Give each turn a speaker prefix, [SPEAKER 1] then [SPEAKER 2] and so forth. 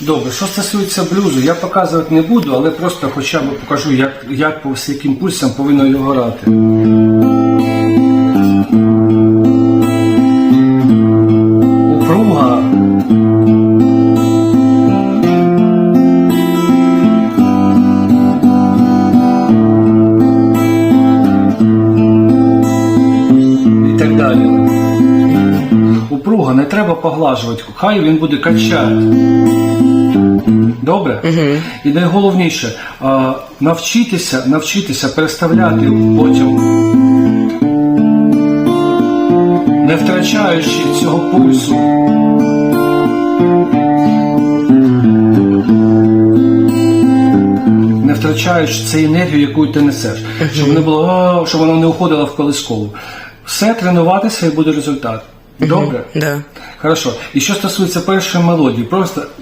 [SPEAKER 1] Добре, що стосується блюзу, я показувати не буду, але просто хоча б покажу, як, як по з яким пульсом повинно його грати. І так далі. Упруга не треба поглажувати, хай він буде качати. Добре? Угу. І найголовніше, навчитися, навчитися переставляти потім, не втрачаючи цього пульсу. Не втрачаючи цю енергію, яку ти несеш, щоб не було, «А», щоб воно не уходило в колискову. Все тренуватися і буде результат. Добре?
[SPEAKER 2] Да.
[SPEAKER 1] Хорошо. І що стосується першої мелодії, просто